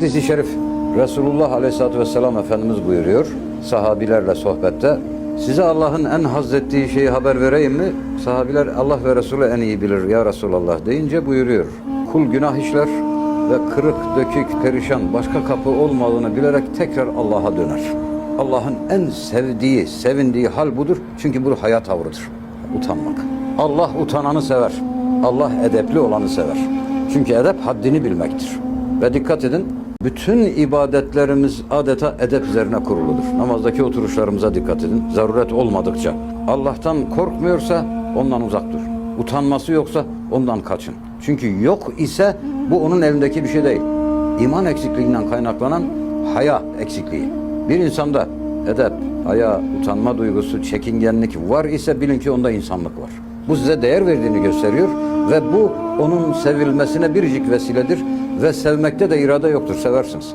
Hadis-i şerif Resulullah Aleyhisselatü Vesselam Efendimiz buyuruyor sahabilerle sohbette size Allah'ın en haz ettiği şeyi haber vereyim mi? Sahabiler Allah ve Resulü en iyi bilir ya Resulallah deyince buyuruyor. Kul günah işler ve kırık, dökük, perişan başka kapı olmadığını bilerek tekrar Allah'a döner. Allah'ın en sevdiği, sevindiği hal budur. Çünkü bu hayat tavrıdır. Utanmak. Allah utananı sever. Allah edepli olanı sever. Çünkü edep haddini bilmektir. Ve dikkat edin, bütün ibadetlerimiz adeta edep üzerine kuruludur. Namazdaki oturuşlarımıza dikkat edin. Zaruret olmadıkça. Allah'tan korkmuyorsa ondan uzak dur. Utanması yoksa ondan kaçın. Çünkü yok ise bu onun elindeki bir şey değil. İman eksikliğinden kaynaklanan haya eksikliği. Bir insanda edep, haya, utanma duygusu, çekingenlik var ise bilin ki onda insanlık var. Bu size değer verdiğini gösteriyor ve bu onun sevilmesine biricik vesiledir ve sevmekte de irade yoktur, seversiniz.